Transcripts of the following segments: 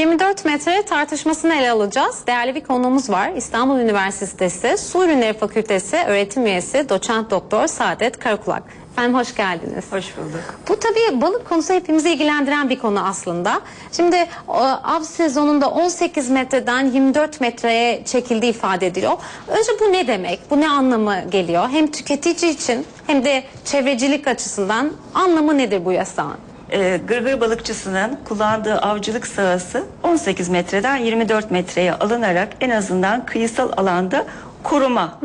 24 metre tartışmasını ele alacağız. Değerli bir konuğumuz var. İstanbul Üniversitesi Su Ürünleri Fakültesi öğretim üyesi doçent doktor Saadet Karakulak. Efendim hoş geldiniz. Hoş bulduk. Bu tabii balık konusu hepimizi ilgilendiren bir konu aslında. Şimdi o, av sezonunda 18 metreden 24 metreye çekildiği ifade ediliyor. Önce bu ne demek? Bu ne anlamı geliyor? Hem tüketici için hem de çevrecilik açısından anlamı nedir bu yasağın? Ee, gırgır balıkçısının kullandığı avcılık sahası 18 metreden 24 metreye alınarak en azından kıyısal alanda koruma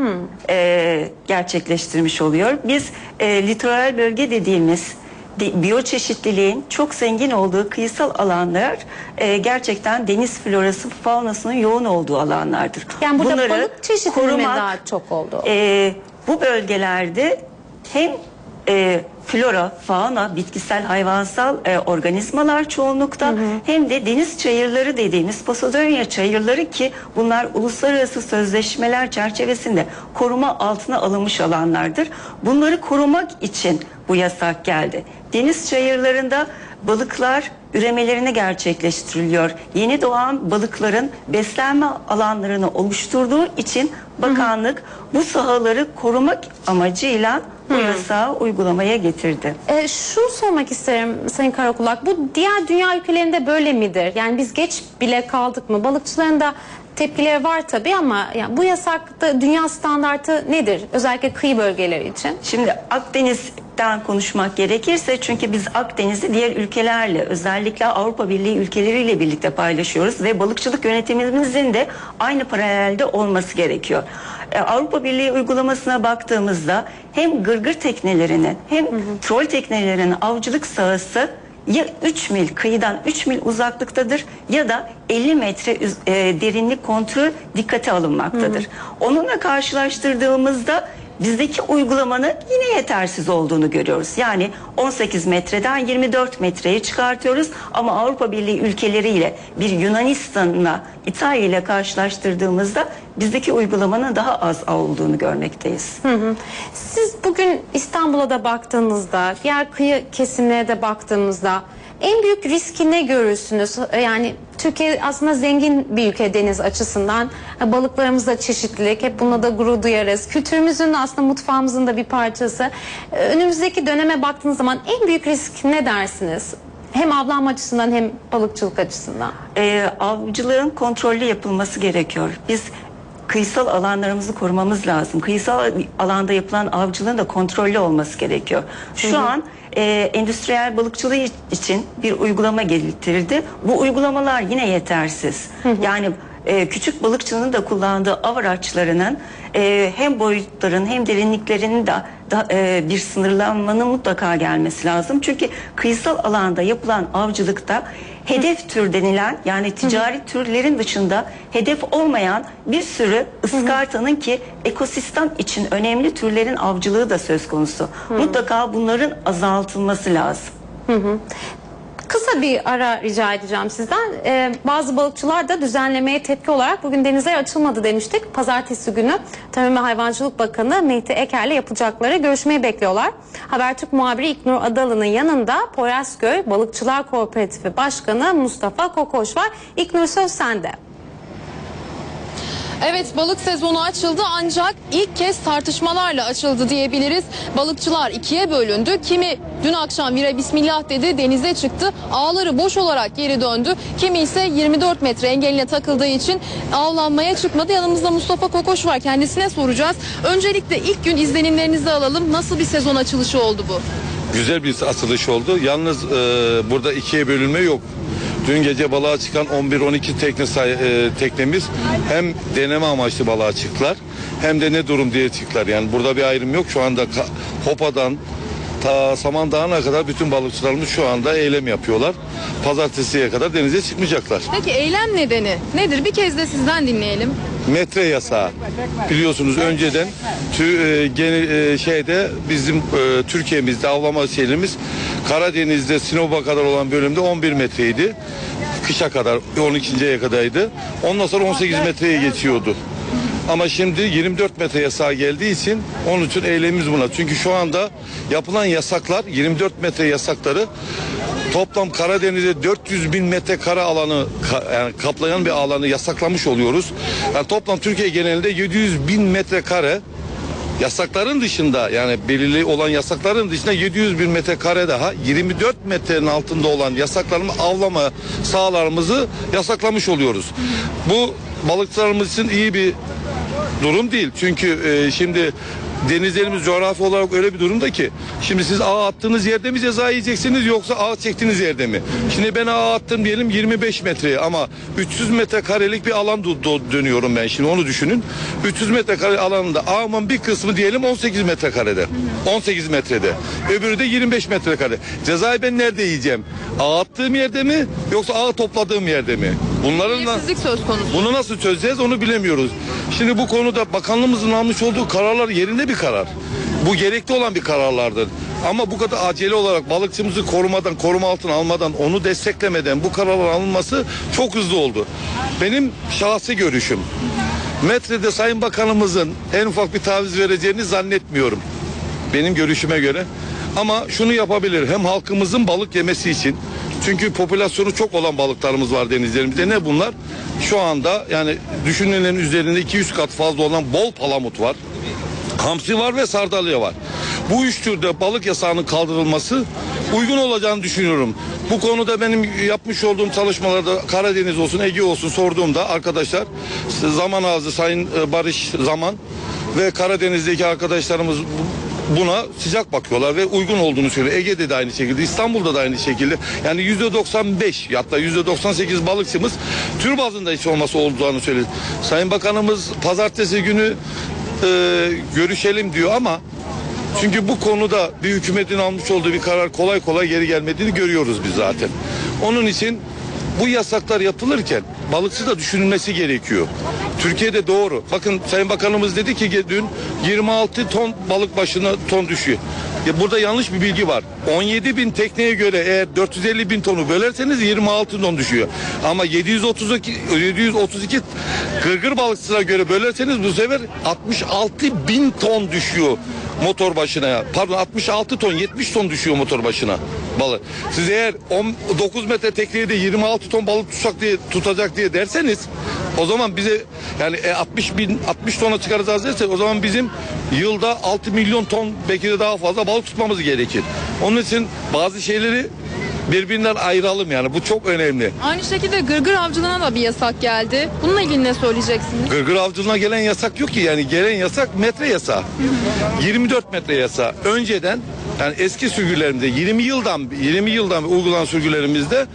e, gerçekleştirmiş oluyor. Biz e, litoral bölge dediğimiz de- biyoçeşitliliğin çok zengin olduğu kıyısal alanlar e, gerçekten deniz florası faunasının yoğun olduğu alanlardır. Yani burada Bunları balık çeşitliliğinin korumak, daha çok olduğu. e, bu bölgelerde hem e, flora, fauna, bitkisel, hayvansal e, organizmalar çoğunlukta hem de deniz çayırları dediğimiz Posidonia çayırları ki bunlar uluslararası sözleşmeler çerçevesinde koruma altına alınmış alanlardır. Bunları korumak için bu yasak geldi. Deniz çayırlarında balıklar üremelerini gerçekleştiriliyor. Yeni doğan balıkların beslenme alanlarını oluşturduğu için bakanlık bu sahaları korumak amacıyla bu yasağı uygulamaya getirdi. E, şunu sormak isterim Sayın Karakulak. Bu diğer dünya ülkelerinde böyle midir? Yani biz geç bile kaldık mı? Balıkçıların da tepkileri var tabii ama yani bu yasakta dünya standartı nedir? Özellikle kıyı bölgeleri için. Şimdi Akdeniz'den konuşmak gerekirse çünkü biz Akdeniz'i diğer ülkelerle özellikle Avrupa Birliği ülkeleriyle birlikte paylaşıyoruz ve balıkçılık yönetimimizin de aynı paralelde olması gerekiyor. Ee, Avrupa Birliği uygulamasına baktığımızda hem gırgır teknelerinin hem trol teknelerinin avcılık sahası ya 3 mil kıyıdan 3 mil uzaklıktadır ya da 50 metre e, derinlik kontrol dikkate alınmaktadır. Onunla karşılaştırdığımızda bizdeki uygulamanın yine yetersiz olduğunu görüyoruz. Yani 18 metreden 24 metreye çıkartıyoruz ama Avrupa Birliği ülkeleriyle bir Yunanistan'la İtalya ile karşılaştırdığımızda bizdeki uygulamanın daha az olduğunu görmekteyiz. Siz bugün İstanbul'a da baktığınızda, diğer kıyı kesimlere de baktığımızda en büyük riski ne görürsünüz? Yani Türkiye aslında zengin bir ülke deniz açısından. Balıklarımız da çeşitlilik. Hep buna da gurur duyarız. Kültürümüzün aslında mutfağımızın da bir parçası. Önümüzdeki döneme baktığınız zaman en büyük risk ne dersiniz? Hem avlanma açısından hem balıkçılık açısından. Ee, avcılığın kontrollü yapılması gerekiyor. Biz kıyısal alanlarımızı korumamız lazım. Kıyısal alanda yapılan avcılığın da kontrollü olması gerekiyor. Şu an e, endüstriyel balıkçılığı için bir uygulama geliştirildi. Bu uygulamalar yine yetersiz. Yani e, küçük balıkçının da kullandığı av araçlarının e, hem boyutların hem derinliklerinin de da, e, bir sınırlanmanın mutlaka gelmesi lazım. Çünkü kıyısal alanda yapılan avcılıkta hedef tür denilen yani ticari türlerin dışında hedef olmayan bir sürü ıskartanın ki ekosistem için önemli türlerin avcılığı da söz konusu. Mutlaka bunların azaltılması lazım. Kısa bir ara rica edeceğim sizden. Ee, bazı balıkçılar da düzenlemeye tepki olarak bugün denizler açılmadı demiştik. Pazartesi günü Tarım ve Hayvancılık Bakanı Mehdi Eker'le yapacakları görüşmeyi bekliyorlar. Habertürk muhabiri İknur Adalı'nın yanında Poyrazköy Balıkçılar Kooperatifi Başkanı Mustafa Kokoş var. İknur söz sende. Evet balık sezonu açıldı ancak ilk kez tartışmalarla açıldı diyebiliriz. Balıkçılar ikiye bölündü. Kimi dün akşam vire bismillah dedi denize çıktı. Ağları boş olarak geri döndü. Kimi ise 24 metre engeline takıldığı için avlanmaya çıkmadı. Yanımızda Mustafa Kokoş var kendisine soracağız. Öncelikle ilk gün izlenimlerinizi alalım. Nasıl bir sezon açılışı oldu bu? Güzel bir atılış oldu. Yalnız e, burada ikiye bölünme yok. Dün gece balığa çıkan 11-12 tekne say- e, teknemiz hem deneme amaçlı balığa çıktılar hem de ne durum diye çıktılar. Yani burada bir ayrım yok. Şu anda Hopa'dan ta Samandağ'ına kadar bütün balıkçılarımız şu anda eylem yapıyorlar. Pazartesiye kadar denize çıkmayacaklar. Peki eylem nedeni nedir? Bir kez de sizden dinleyelim. Metre yasağı. Biliyorsunuz önceden tü, e, gene, e, şeyde bizim e, Türkiye'mizde avlama şeylerimiz Karadeniz'de Sinop'a kadar olan bölümde 11 metreydi. Kışa kadar 12.ye kadardı. Ondan sonra 18 metreye geçiyordu. Ama şimdi 24 metre yasağı geldiği için onun için eylemimiz buna. Çünkü şu anda yapılan yasaklar 24 metre yasakları toplam Karadeniz'e 400 bin metrekare alanı yani kaplayan bir alanı yasaklamış oluyoruz. Yani toplam Türkiye genelinde 700 bin metrekare yasakların dışında yani belirli olan yasakların dışında 700 bin metrekare daha 24 metrenin altında olan yasaklarımı avlama sahalarımızı yasaklamış oluyoruz. Bu balıkçılarımız için iyi bir durum değil. Çünkü e, şimdi denizlerimiz coğrafi olarak öyle bir durumda ki şimdi siz ağ attığınız yerde mi ceza yiyeceksiniz yoksa ağ çektiğiniz yerde mi? Şimdi ben ağ attım diyelim 25 metreye ama 300 metrekarelik bir alan dönüyorum ben şimdi onu düşünün. 300 metrekare alanında ağımın bir kısmı diyelim 18 metrekarede. 18 metrede. Öbürü de 25 metrekare. Cezayı ben nerede yiyeceğim? Ağ attığım yerde mi yoksa ağ topladığım yerde mi? Bunların Eşitsizlik söz konusu. bunu nasıl çözeceğiz onu bilemiyoruz. Şimdi bu konuda bakanlığımızın almış olduğu kararlar yerinde bir karar. Bu gerekli olan bir kararlardır. Ama bu kadar acele olarak balıkçımızı korumadan, koruma altına almadan, onu desteklemeden bu kararlar alınması çok hızlı oldu. Benim şahsi görüşüm. Metrede Sayın Bakanımızın en ufak bir taviz vereceğini zannetmiyorum. Benim görüşüme göre. Ama şunu yapabilir. Hem halkımızın balık yemesi için. Çünkü popülasyonu çok olan balıklarımız var denizlerimizde. Ne bunlar? Şu anda yani düşünülenin üzerinde 200 kat fazla olan bol palamut var. Hamsi var ve sardalya var. Bu üç türde balık yasağının kaldırılması uygun olacağını düşünüyorum. Bu konuda benim yapmış olduğum çalışmalarda Karadeniz olsun Ege olsun sorduğumda arkadaşlar zaman ağzı Sayın Barış Zaman ve Karadeniz'deki arkadaşlarımız buna sıcak bakıyorlar ve uygun olduğunu söylüyor. Ege'de de aynı şekilde, İstanbul'da da aynı şekilde. Yani yüzde 95 hatta yüzde 98 balıkçımız tür bazında hiç olması olduğunu söyledi. Sayın Bakanımız pazartesi günü e, görüşelim diyor ama çünkü bu konuda bir hükümetin almış olduğu bir karar kolay kolay geri gelmediğini görüyoruz biz zaten. Onun için bu yasaklar yapılırken balıkçı da düşünülmesi gerekiyor. Türkiye'de doğru. Bakın Sayın Bakanımız dedi ki dün 26 ton balık başına ton düşüyor. Ya burada yanlış bir bilgi var. 17 bin tekneye göre eğer 450 bin tonu bölerseniz 26 ton düşüyor. Ama 732, 732 gırgır balıkçısına göre bölerseniz bu sefer 66 bin ton düşüyor motor başına. Pardon 66 ton 70 ton düşüyor motor başına balık. Siz eğer 9 metre tekneye de 26 ton balık tutacak diye tutacak diye derseniz o zaman bize yani e, 60 bin 60 tona çıkaracağız dersek o zaman bizim yılda 6 milyon ton belki de daha fazla balık tutmamız gerekir. Onun için bazı şeyleri birbirinden ayıralım yani bu çok önemli. Aynı şekilde gırgır avcılığına da bir yasak geldi. Bununla ilgili ne söyleyeceksiniz? Gırgır avcılığına gelen yasak yok ki yani gelen yasak metre yasağı. 24 metre yasağı. Önceden yani eski sürgülerimizde 20 yıldan 20 yıldan uygulanan sürgülerimizde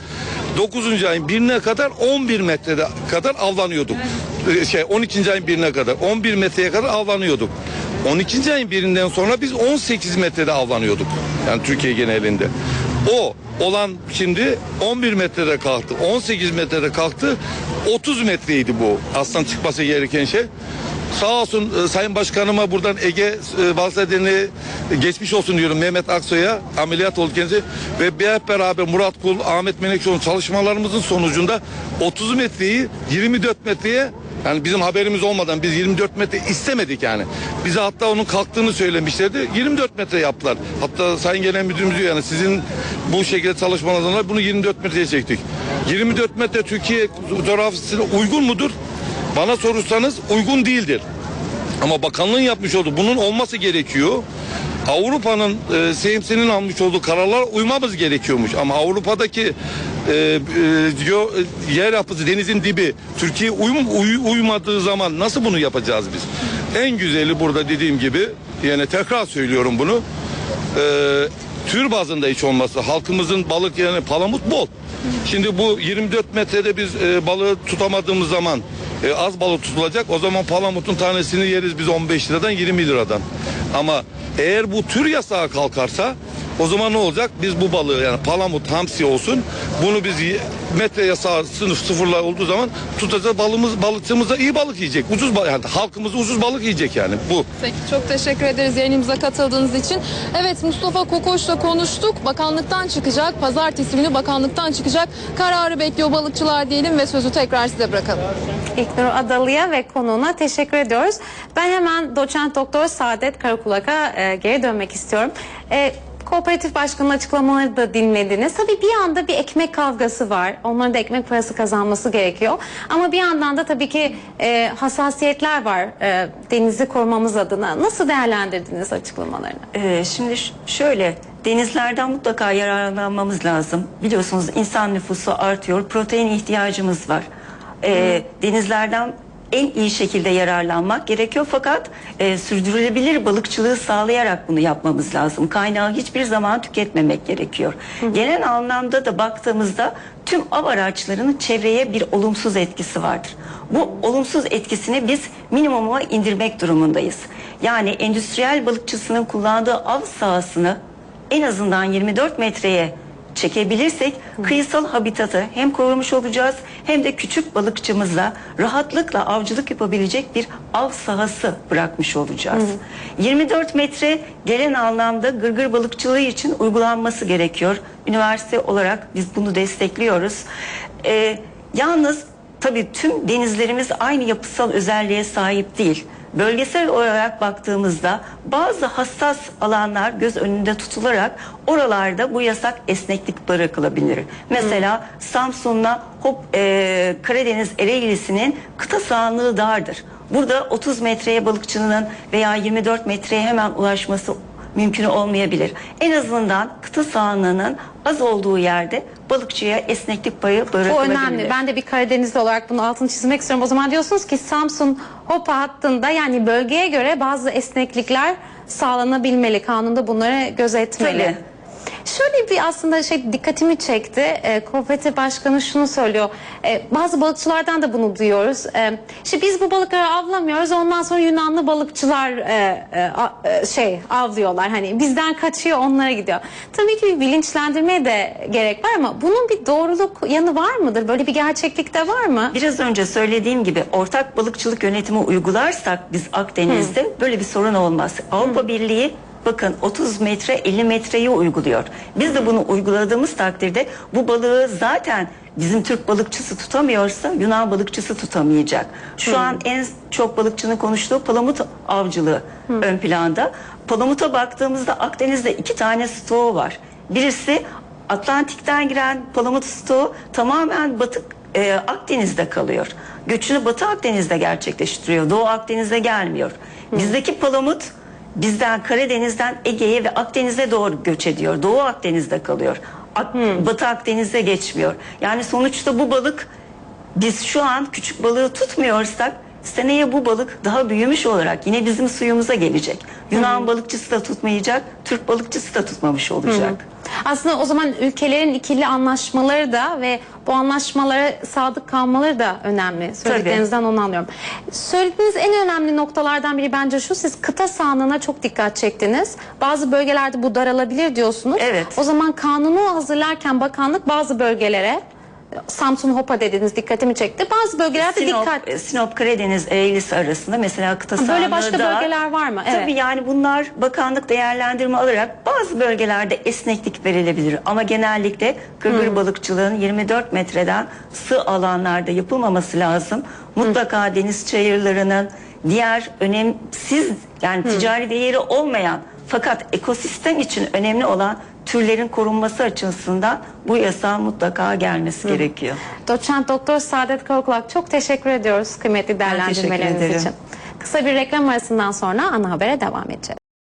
9. ayın birine kadar 11 metrede kadar avlanıyorduk. Ee, Şey 12. ayın birine kadar 11 metreye kadar avlanıyorduk. 12. ayın birinden sonra biz 18 metrede avlanıyorduk. Yani Türkiye genelinde. O olan şimdi 11 metrede kalktı. 18 metrede kalktı. 30 metreydi bu aslan çıkması gereken şey. Sağ olsun e, Sayın Başkanıma buradan Ege e, Balsadeni geçmiş olsun diyorum Mehmet Aksoy'a ameliyat oldu kendisi ve hep beraber Murat Kul, Ahmet Menekşoğlu'nun çalışmalarımızın sonucunda 30 metreyi 24 metreye yani bizim haberimiz olmadan biz 24 metre istemedik yani. Bize hatta onun kalktığını söylemişlerdi. 24 metre yaptılar. Hatta Sayın Genel Müdürümüz diyor yani sizin bu şekilde çalışmalarından dolayı bunu 24 metreye çektik. 24 metre Türkiye coğrafyasına uygun mudur? Bana sorursanız uygun değildir. Ama bakanlığın yapmış olduğu bunun olması gerekiyor. Avrupa'nın e, CMC'nin almış olduğu kararlar uymamız gerekiyormuş. Ama Avrupa'daki e, e, e, yer yapısı denizin dibi Türkiye uyum, uy- uymadığı zaman nasıl bunu yapacağız biz? En güzeli burada dediğim gibi yani tekrar söylüyorum bunu. E, tür bazında hiç olmazsa halkımızın balık yani palamut bol. Şimdi bu 24 metrede biz e, balığı tutamadığımız zaman e, az balık tutulacak. O zaman palamutun tanesini yeriz biz 15 liradan 20 liradan. Ama eğer bu tür yasağı kalkarsa o zaman ne olacak? Biz bu balığı yani palamut, hamsi olsun bunu biz metre yasağı sınıf sıfırla olduğu zaman tutacağız balımız balıkçımız da iyi balık yiyecek. Ucuz balık yani halkımız ucuz balık yiyecek yani bu. Peki çok teşekkür ederiz yayınımıza katıldığınız için. Evet Mustafa Kokoş'la konuştuk. Bakanlıktan çıkacak. Pazartesi günü bakanlıktan çıkacak. Kararı bekliyor balıkçılar diyelim ve sözü tekrar size bırakalım. İlknur Adalı'ya ve konuğuna teşekkür ediyoruz. Ben hemen doçent doktor Saadet Karakulak'a e, geri dönmek istiyorum. E, Kooperatif başkanının açıklamaları da dinlediniz. Tabii bir anda bir ekmek kavgası var. Onların da ekmek parası kazanması gerekiyor. Ama bir yandan da tabii ki e, hassasiyetler var e, denizi korumamız adına. Nasıl değerlendirdiniz açıklamalarını? Ee, şimdi şöyle denizlerden mutlaka yararlanmamız lazım. Biliyorsunuz insan nüfusu artıyor, protein ihtiyacımız var. Ee, denizlerden en iyi şekilde yararlanmak gerekiyor fakat e, sürdürülebilir balıkçılığı sağlayarak bunu yapmamız lazım. Kaynağı hiçbir zaman tüketmemek gerekiyor. Genel anlamda da baktığımızda tüm av araçlarının çevreye bir olumsuz etkisi vardır. Bu olumsuz etkisini biz minimuma indirmek durumundayız. Yani endüstriyel balıkçısının kullandığı av sahasını en azından 24 metreye çekebilirsek kıyısal habitatı hem korumuş olacağız hem de küçük balıkçımıza rahatlıkla avcılık yapabilecek bir av sahası bırakmış olacağız. 24 metre gelen anlamda gırgır balıkçılığı için uygulanması gerekiyor. Üniversite olarak biz bunu destekliyoruz. Ee, yalnız tabii tüm denizlerimiz aynı yapısal özelliğe sahip değil. Bölgesel olarak baktığımızda bazı hassas alanlar göz önünde tutularak oralarda bu yasak esneklik bırakılabilir. Mesela Samsun'la Hop e, Karadeniz Ereğlisi'nin kıta sahanlığı dardır. Burada 30 metreye balıkçının veya 24 metreye hemen ulaşması mümkün olmayabilir. En azından kıta sahanlığının az olduğu yerde balıkçıya esneklik payı Bu bırakılabilir. önemli. Ben de bir Karadenizli olarak bunu altını çizmek istiyorum. O zaman diyorsunuz ki Samsun Hopa hattında yani bölgeye göre bazı esneklikler sağlanabilmeli. Kanunda bunları gözetmeli. Tabii. Şöyle bir aslında şey dikkatimi çekti. E, kooperatif başkanı şunu söylüyor. E, bazı balıkçılardan da bunu duyuyoruz. E, işte biz bu balıkları avlamıyoruz. Ondan sonra Yunanlı balıkçılar e, e, e, şey avlıyorlar. Hani bizden kaçıyor onlara gidiyor. Tabii ki bir bilinçlendirmeye de gerek var ama bunun bir doğruluk yanı var mıdır? Böyle bir gerçeklik de var mı? Biraz önce söylediğim gibi ortak balıkçılık yönetimi uygularsak biz Akdeniz'de böyle bir sorun olmaz. Avrupa Birliği bakın 30 metre 50 metreyi uyguluyor. Biz de bunu uyguladığımız takdirde bu balığı zaten bizim Türk balıkçısı tutamıyorsa Yunan balıkçısı tutamayacak. Şu an en çok balıkçının konuştuğu palamut avcılığı ön planda. Palamuta baktığımızda Akdeniz'de iki tane stoğu var. Birisi Atlantik'ten giren palamut stoğu tamamen batık e, Akdeniz'de kalıyor. Göçünü Batı Akdeniz'de gerçekleştiriyor. Doğu Akdeniz'de gelmiyor. Bizdeki palamut bizden Karadeniz'den Ege'ye ve Akdeniz'e doğru göç ediyor. Doğu Akdeniz'de kalıyor. Ak- Batı Akdeniz'de geçmiyor. Yani sonuçta bu balık biz şu an küçük balığı tutmuyorsak seneye bu balık daha büyümüş olarak yine bizim suyumuza gelecek. Yunan balıkçısı da tutmayacak, Türk balıkçısı da tutmamış olacak. Aslında o zaman ülkelerin ikili anlaşmaları da ve bu anlaşmalara sadık kalmaları da önemli. Söylediklerinizden onu anlıyorum. Söylediğiniz en önemli noktalardan biri bence şu. Siz kıta sahanlığına çok dikkat çektiniz. Bazı bölgelerde bu daralabilir diyorsunuz. Evet. O zaman kanunu hazırlarken bakanlık bazı bölgelere Samsun Hopa dediniz dikkatimi çekti. Bazı bölgelerde Sinop, dikkat Sinop Karadeniz Ereğlisi arasında mesela kıta Böyle sahanlığı başka da- bölgeler var mı? Evet. Tabii yani bunlar bakanlık değerlendirme alarak bazı bölgelerde esneklik verilebilir. Ama genellikle gırgır balıkçılığın 24 metreden sığ alanlarda yapılmaması lazım. Mutlaka deniz çayırlarının diğer önemsiz yani ticari değeri olmayan fakat ekosistem için önemli olan türlerin korunması açısından bu yasağın mutlaka gelmesi gerekiyor. Doçent Doktor Saadet Karakulak çok teşekkür ediyoruz kıymetli değerlendirmeleriniz için. Kısa bir reklam arasından sonra ana habere devam edeceğiz.